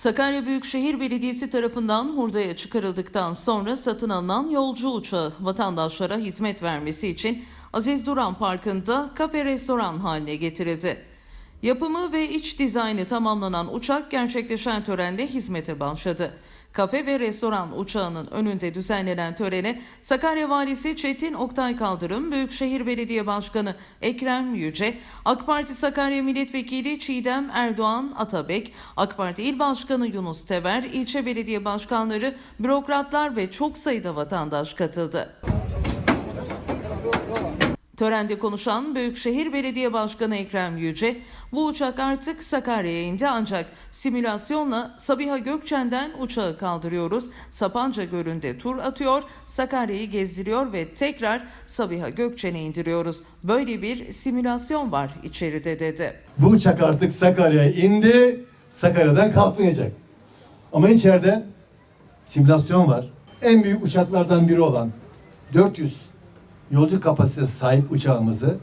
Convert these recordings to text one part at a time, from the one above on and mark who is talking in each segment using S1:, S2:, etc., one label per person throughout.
S1: Sakarya Büyükşehir Belediyesi tarafından hurdaya çıkarıldıktan sonra satın alınan yolcu uçağı vatandaşlara hizmet vermesi için Aziz Duran Parkı'nda kafe restoran haline getirildi. Yapımı ve iç dizaynı tamamlanan uçak gerçekleşen törende hizmete başladı. Kafe ve restoran uçağının önünde düzenlenen törene Sakarya Valisi Çetin Oktay Kaldırım, Büyükşehir Belediye Başkanı Ekrem Yüce, AK Parti Sakarya Milletvekili Çiğdem Erdoğan Atabek, AK Parti İl Başkanı Yunus Teber, ilçe belediye başkanları, bürokratlar ve çok sayıda vatandaş katıldı. Törende konuşan Büyükşehir Belediye Başkanı Ekrem Yüce, bu uçak artık Sakarya'ya indi ancak simülasyonla Sabiha Gökçen'den uçağı kaldırıyoruz. Sapanca Gölü'nde tur atıyor, Sakarya'yı gezdiriyor ve tekrar Sabiha Gökçen'e indiriyoruz. Böyle bir simülasyon var içeride dedi.
S2: Bu uçak artık Sakarya'ya indi, Sakarya'dan kalkmayacak. Ama içeride simülasyon var. En büyük uçaklardan biri olan 400 yolcu kapasitesi sahip uçağımızı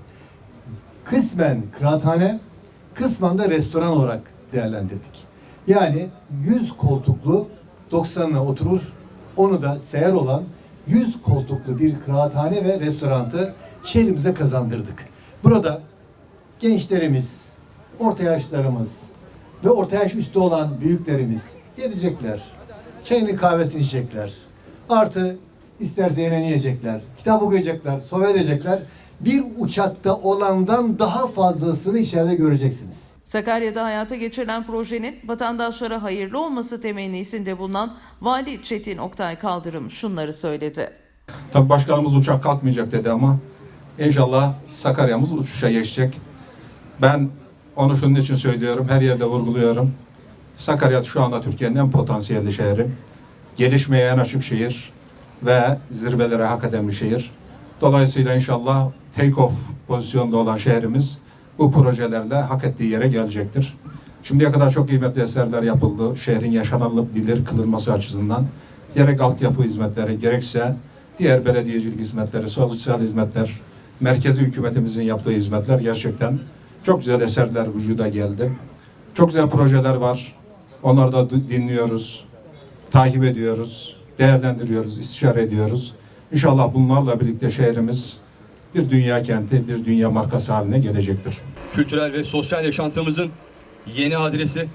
S2: kısmen kıraathane, kısmen de restoran olarak değerlendirdik. Yani 100 koltuklu 90'ına oturur, onu da seyer olan 100 koltuklu bir kıraathane ve restorantı şehrimize kazandırdık. Burada gençlerimiz, orta yaşlarımız ve orta yaş üstü olan büyüklerimiz gelecekler. Çayını kahvesini içecekler. Artı isterse yemeğini yiyecekler. Kitap okuyacaklar, sohbet edecekler. Bir uçakta olandan daha fazlasını içeride göreceksiniz.
S1: Sakarya'da hayata geçirilen projenin vatandaşlara hayırlı olması temennisinde bulunan Vali Çetin Oktay Kaldırım şunları söyledi.
S3: Tabii başkanımız uçak kalkmayacak dedi ama inşallah Sakarya'mız uçuşa geçecek. Ben onu şunun için söylüyorum, her yerde vurguluyorum. Sakarya şu anda Türkiye'nin en potansiyelli şehri. Gelişmeye en açık şehir ve zirvelere hak eden bir şehir. Dolayısıyla inşallah take-off pozisyonda olan şehrimiz bu projelerle hak ettiği yere gelecektir. Şimdiye kadar çok kıymetli eserler yapıldı. Şehrin yaşanılabilir kılınması açısından. Gerek altyapı hizmetleri gerekse diğer belediyecilik hizmetleri, sosyal hizmetler, merkezi hükümetimizin yaptığı hizmetler gerçekten çok güzel eserler vücuda geldi. Çok güzel projeler var. Onları da dinliyoruz, takip ediyoruz, değerlendiriyoruz, istişare ediyoruz. İnşallah bunlarla birlikte şehrimiz bir dünya kenti, bir dünya markası haline gelecektir.
S4: kültürel ve sosyal yaşantımızın yeni adresi